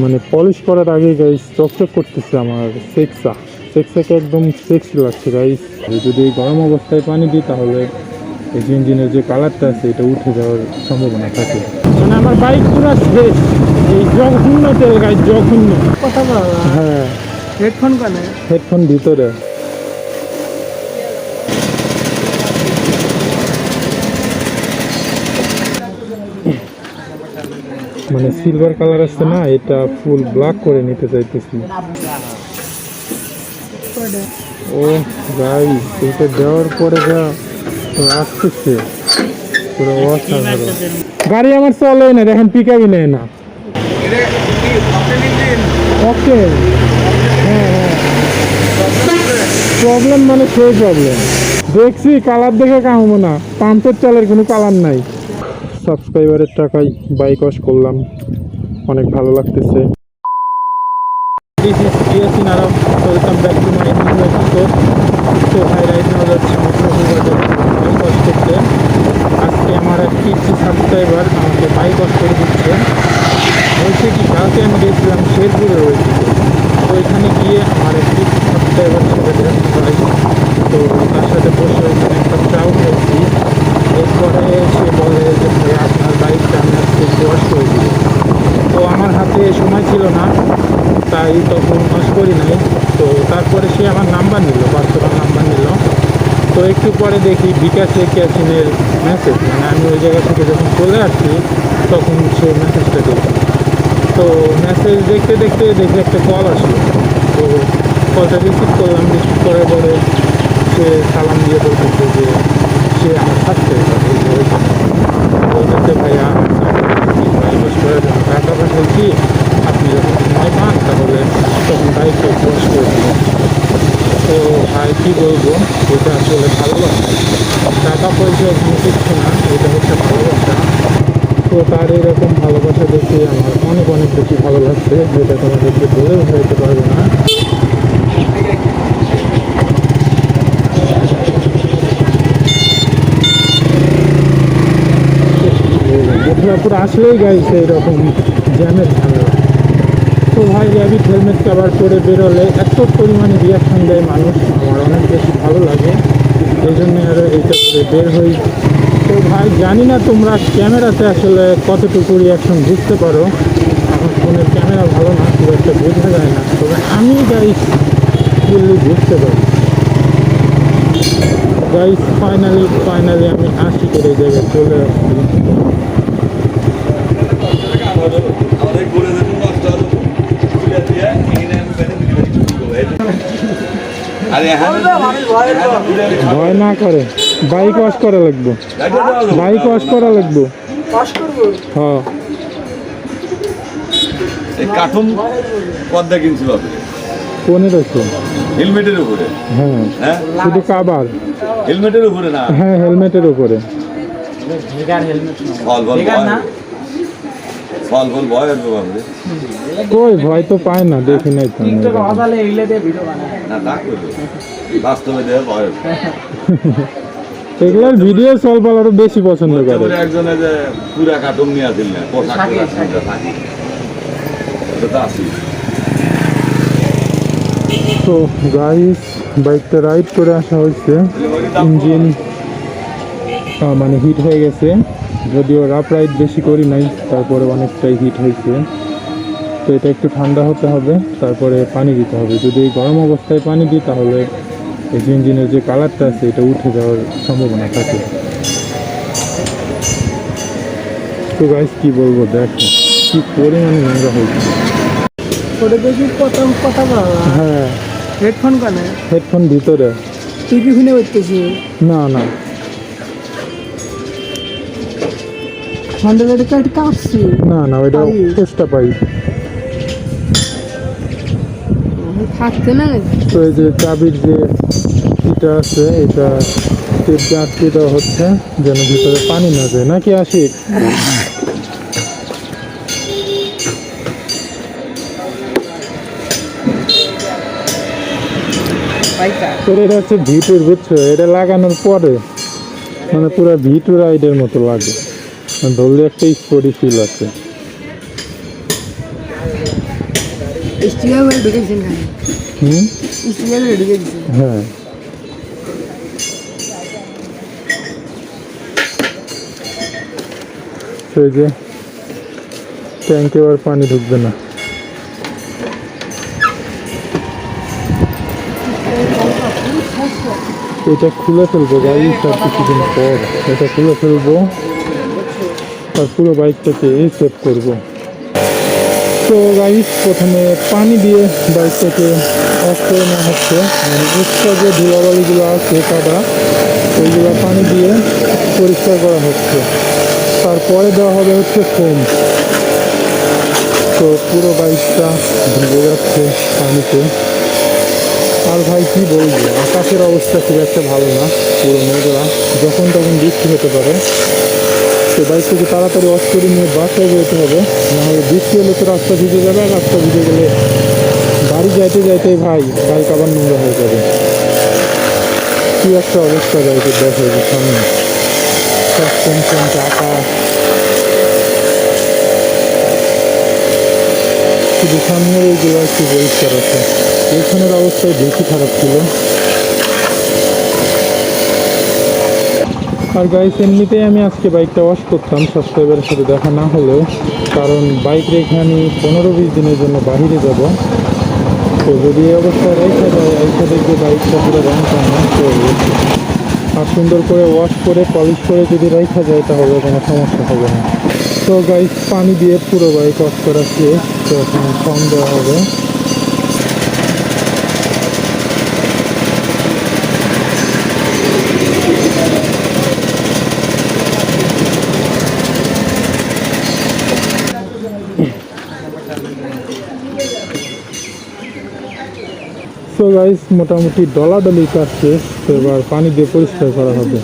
মানে পলিশ করার আগে গাইস চকচক করতেছে আমার সেক্সা সেক্সাকে একদম সেক্সি লাগছে গাইস যদি এই গরম অবস্থায় পানি দিই তাহলে এই ইঞ্জিনের যে কালারটা আছে এটা উঠে যাওয়ার সম্ভাবনা থাকে। মানে আমার বাইক পুরো শেষ এই জঘন্য তেল গাইস জঘন্য। কথা বলা। হ্যাঁ। হেডফোন কানে? হেডফোন ভিতরে। মানে সিলভার কালার আসছে না, এটা ফুল ব্ল্যাক করে নিতে চাইতেছি। ও ভাই এটা দেওয়ার পরে যা আসতেছে, পুরো অসাধারণ। গাড়ি আমার চলে না, দেখেন পিকআপই নেয় না। ওকে হ্যাঁ হ্যাঁ। প্রবলেম মানে সেই প্রবলেম দেখছি কালার দেখে কামবো না। পাম্পের চালের কোনো কালার নাই। সাবস্ক্রাইবারের টাকায় বাইক ওয়াশ করলাম। অনেক ভালো লাগতেছে। This is Yasin Arab welcome back to my ভাই রাইড নাও আজকে আমার এক পিসি সাবস্ক্রাইবার আমাকে বাইক ওয়াশ করে দিচ্ছে। বলছে কি কালকে আমি গেছিলাম শেরপুরের ওইদিকে তো এখানে গিয়ে আমার একটি সাবস্ক্রাইবার সাথে দেখা হয় তো তার সাথে বসে ওইখানে একটা চাও খেয়েছি এরপরে সে বলে যে ভাই বাইকটা আমি আজকে ওয়াশ করে দিই তো আমার হাতে সময় ছিল না, তাই তখন ওয়াশ করি নাই। তো তারপরে সে আমার নাম্বার নিল পার্সোনাল নাম্বার নিল। তো একটু পরে দেখি বিকাশে ক্যাসিনের মেসেজ মানে আমি ওই জায়গা থেকে যখন চলে আসছি, তখন সে মেসেজটা দেখি তো মেসেজ দেখতে দেখতে দেখি একটা কল আসলো। তো কলটা রিসিভ করলাম রিসিভ করার পরে সে সালাম দিয়ে বলতেছে যে সে আমার থাকতে বলতেছে ভাইয়া টাকা পাঠাচ্ছি আপনি যখন সময় পান তাহলে তখন বাইকটা ওয়াশ করে দিবেন তো ভাই, কী বলব? এটা আসলে ভালোবাসা টাকা পয়সা কোনো কিচ্ছু না এটা হচ্ছে ভালোবাসা তো তার এরকম ভালোবাসা দেখে আমার অনেক অনেক বেশি ভালো লাগছে যেটা তোমাদেরকে বলেও হইতে পারব না মথুরাপুর আসলেই গাইছে এরকম জ্যামের ঝামেলা তো ভাই র্যাবিট হেলমেট কাভার করে বেরোলে এত পরিমাণে রিয়াকশন দেয় মানুষ, আমার অনেক বেশি ভালো লাগে। এই জন্য আরও এইটা করে বের হই। তো ভাই, জানি না তোমরা ক্যামেরাতে আসলে কতটুকু রিয়াকশন বুঝতে পারো। আমার ফোনের ক্যামেরা ভালো না, খুব একটা বোঝা যায় না। তবে আমি গাইস ফুললি বুঝতে পারি। গাইস ফাইনালি ফাইনালি আমি আসি করে জায়গায় চলে আসছি। আমাদের করে দেবো নষ্ট হলো তুলে দিয়ে এখানে আমি বেঁধে দিতে পারি। আরে হ্যাঁ ভয় না করে। বাইক ওয়াশ করা লাগবে। বাইক ওয়াশ করা লাগবে। হ্যাঁ। এই কার্টুন হেলমেটের উপরে। হ্যাঁ। হ্যাঁ? শুধু কাবার। হেলমেটের উপরে না? হ্যাঁ হেলমেটের উপরে। ফল ফল ভয় আসবে কই ভয় তো পায় না দেখি নাই তো। না তা করবে বাস্তবে ভয়। এগুলোর ভিডিও চলবার আরও বেশি পছন্দ করে। একজনে যে পুরা কার্টুন নিয়ে না পোশাক তো আসি তো গাইস বাইকটা রাইড করে আসা হয়েছে। ইঞ্জিন মানে হিট হয়ে গেছে। যদিও রাফ রাইড বেশি করি নাই তারপরে অনেকটাই হিট হয়েছে। তো এটা একটু ঠান্ডা হতে হবে তারপরে পানি দিতে হবে। যদি এই গরম অবস্থায় পানি দিই তাহলে এই ইঞ্জিনের যে কালারটা আছে এটা উঠে যাওয়ার সম্ভাবনা থাকে। তো গাইস কি বলব দেখো কি পরিমাণে নোংরা হয়েছে। ওটা দেখি কথা কথা হ্যাঁ। হেডফোন কানে? হেডফোন ভিতরে। টিভি শুনে করতেছি না না। হ্যান্ডেলের কাছে কাঁপছি। না না ওইটা পাই। চেষ্টা পাই। থাকতে না। তো এই যে চাবির যে ইটা আছে এটা টেপ দিয়ে আটকে দেওয়া হচ্ছে যেন ভিতরে পানি না যায়। নাকি আসি তোর এটা হচ্ছে ভিটুর বুঝছ? এটা লাগানোর পরে মানে পুরো ভিটু রাইডের মতো লাগে। ধরলে একটা স্পোর্টি ফিল আছে হ্যাঁ। সেই যে ট্যাঙ্কে আর পানি ঢুকবে না। এটা খুলে ফেলব গাড়ি সব কিছুদিন পর। এটা খুলে ফেলব। পুরো বাইকটাকে সেভ করব। তো গাইস প্রথমে পানি দিয়ে বাইকটাকে অফ নেওয়া হচ্ছে। মানে এক্সট্রা যে ধুলাবালিগুলো আছে, কাদা, ওইগুলো পানি দিয়ে পরিষ্কার করা হচ্ছে। তারপরে দেওয়া হবে হচ্ছে ফোম তো পুরো বাইকটা ভিজে যাচ্ছে পানিতে। আর ভাই, কী বলব, আকাশের অবস্থা খুব একটা ভালো না, পুরো মেঘলা যখন তখন বৃষ্টি হতে পারে। তো বাইকটাকে তাড়াতাড়ি অফ করে নিয়ে বাসায় যেতে হবে। নাহলে বৃষ্টি হলে তো রাস্তা ভিজে যাবে আর রাস্তা ভিজে গেলে বাড়ি যাইতে যাইতে ভাই বাইক আবার নোংরা হয়ে যাবে। কি একটা অবস্থা বাইকের দেখো যে সামনে। সাসপেনশন চাকা শুধু সামনের এইগুলো একটু পরিষ্কার আছে। পেছনের অবস্থায় বেশি খারাপ ছিল। আর গাইস এমনিতেই আমি আজকে বাইকটা ওয়াশ করতাম সাবস্ক্রাইবারের সাথে দেখা না হলেও, কারণ বাইক রেখে আমি পনেরো বিশ দিনের জন্য বাহিরে যাব। তো যদি এই অবস্থায় রেখে যায় রেখে দেখবে বাইকটা পুরো রং টান আর সুন্দর করে ওয়াশ করে পলিশ করে যদি রেখা যায়, তাহলে কোনো সমস্যা হবে না। তো গাইস পানি দিয়ে পুরো বাইক ওয়াশ করা শেষ। তো এখন ফর্ম দেওয়া হবে। তো গাইস মোটামুটি ডলাডলি কাজ শেষ, তো এবার পানি দিয়ে পরিষ্কার করা হবে।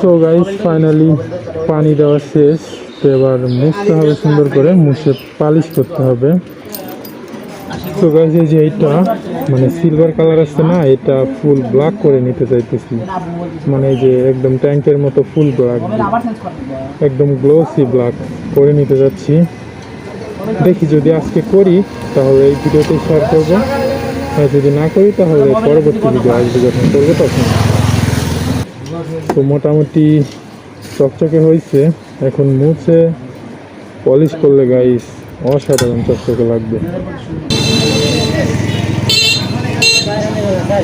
তো গাইস ফাইনালি পানি দেওয়া শেষ, তো এবার মুছতে হবে সুন্দর করে, মুছে পালিশ করতে হবে। তো গাইস এই যে এইটা মানে সিলভার কালার আছে না, এটা ফুল ব্ল্যাক করে নিতে চাইতেছি। মানে যে একদম ট্যাঙ্কের মতো ফুল ব্ল্যাক একদম গ্লোসি ব্ল্যাক করে নিতে যাচ্ছি। দেখি যদি আজকে করি, তাহলে এই ভিডিওতে শেয়ার করব। আর যদি না করি, তাহলে পরবর্তী ভিডিও আসবে যখন করব তখন। তো মোটামুটি চকচকে হয়েছে। এখন মুছে পলিশ করলে গাইস অসাধারণ চকচকে লাগবে। তো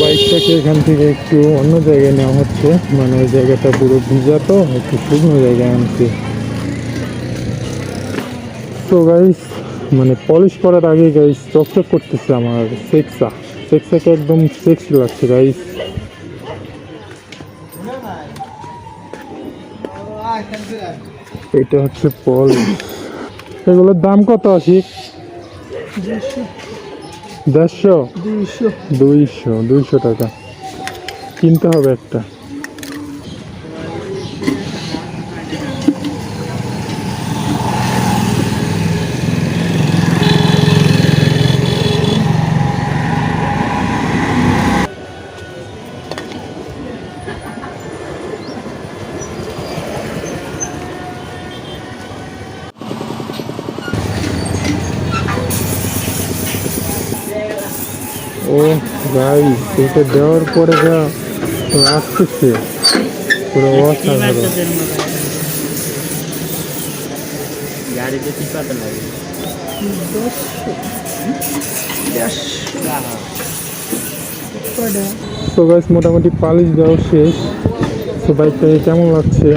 বাইকটাকে এখান থেকে একটু অন্য জায়গায় নেওয়া হচ্ছে। মানে ওই জায়গাটা পুরো ভিজা তো, একটু শুকনো জায়গায় আনছে। তো গাইস মানে পলিশ করার আগে গাইস চকচক করতেছে আমার সেক্সা সেক্সাকে একদম সেক্স লাগছে গাইস এটা হচ্ছে পলিশ এগুলোর দাম কত আশিক দেড়শো? দুইশো। দুইশো দুইশো টাকা। কিনতে হবে একটা। ও ভাই, এটা দেওয়ার পরে যা আসতেছে, পুরো অসাধারণ। গাড়িতে কি তো মোটামুটি পালিশ দেওয়া শেষ। তো বাইকটাকে কেমন লাগছে?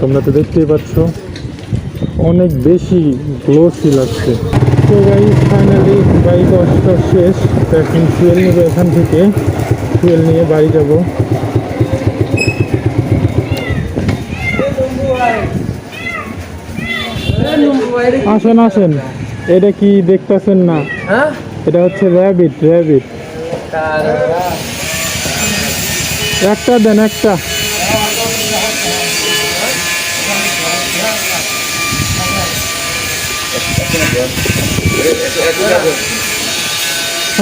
তোমরা তো দেখতেই পাচ্ছ, অনেক বেশি গ্লোসি লাগছে। তো গাইস ফাইনালি বাইক অবস্থা শেষ। এখন ফুয়েল নেবে এখান থেকে। ফুয়েল নিয়ে বাড়ি যাব। আসেন আসেন। এটা কি দেখতেছেন না? হ্যাঁ? এটা হচ্ছে র্যাবিট র্যাবিট একটা দেন একটা।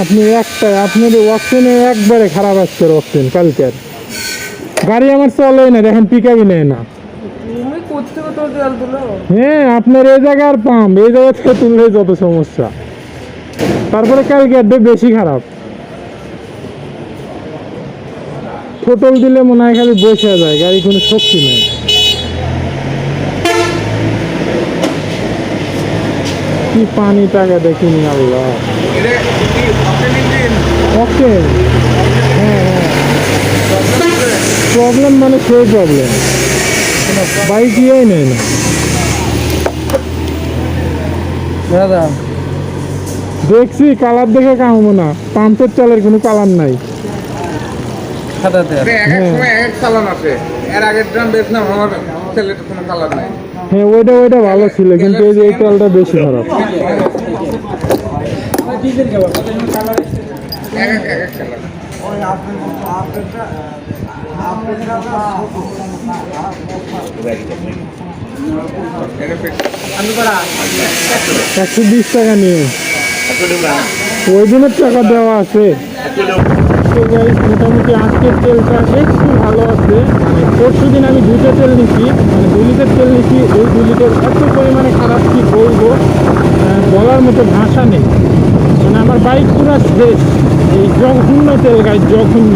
আপনি একটা আপনার ওয়াকশনে একবারে খারাপ আসছে ওয়াকশন কালকের। গাড়ি আমার চলেই না দেখেন পিকআপই নেয় না। হ্যাঁ আপনার এই জায়গার পাম্প এই জায়গা থেকে তুললে যত সমস্যা। তারপরে কালকে ক্যালকেটটা বেশি খারাপ। ফোটল দিলে মনে হয় খালি বসে যায় গাড়ি কোনো শক্তি নেই। কি পানি টাকা দেখিনি আল্লাহ? ওকে। হ্যাঁ হ্যাঁ। প্রবলেম মানে সেই প্রবলেম বাইক ইয়েই নেই না। দাদা। দেখছি কালার দেখে কামবো না। পাম্পের চালের কোনো কালার নাই। এক এক সময় এক এক চালান আছে। এর আগের ড্রাম বেশ না আমার ছেলেটা কোনো কালার নাই। হ্যাঁ ওইটা ওইটা ভালো ছিল, কিন্তু এই যে এই তেলটা বেশি খারাপ। একশো বিশ টাকা নিয়ে। ওই দিনের টাকা দেওয়া আছে। তো guys, মোটামুটি আজকের তেলটা একটু ভালো আছে। মানে পরশু দিন আমি দুটো তেল নিচ্ছি মানে দু লিটার তেল নিচ্ছি ওই দু লিটার এত পরিমাণে খারাপ কি বলব? বলার মতো ভাষা নেই। মানে আমার বাইক পুরো শেষ। এই জঘন্য তেল গাই জঘন্য।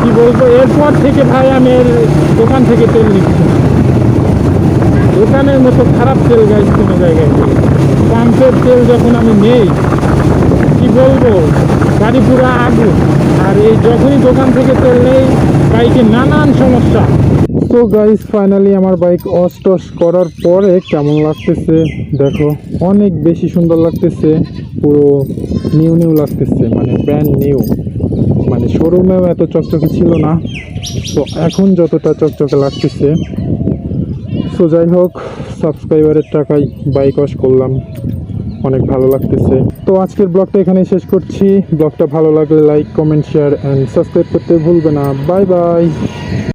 কি বলব? এরপর থেকে ভাই আমি এর দোকান থেকে তেল নিচ্ছি। দোকানের মতো খারাপ তেল গাইজ কোনো জায়গায় পাম্পের তেল যখন আমি নেই বলব গাড়ি পুরো আগুন। আর এই যখনই দোকান থেকে তেল নেই, বাইকে নানান সমস্যা। তো গাইজ ফাইনালি আমার বাইক অস টস করার পরে কেমন লাগতেছে? দেখো, অনেক বেশি সুন্দর লাগতেছে, পুরো নিউ নিউ লাগতেছে মানে ব্র্যান্ড নিউ মানে শোরুমেও এত চকচকে ছিল না। তো এখন যতটা চকচকে লাগতেছে। সো যাই হোক সাবস্ক্রাইবারের টাকায় বাইক ওয়াশ করলাম। অনেক ভালো লাগতেছে। তো আজকের ব্লগটা এখানে শেষ করছি। ব্লগটা ভালো লাগলে like, comment, share and subscribe করতে ভুলবে না। Bye bye.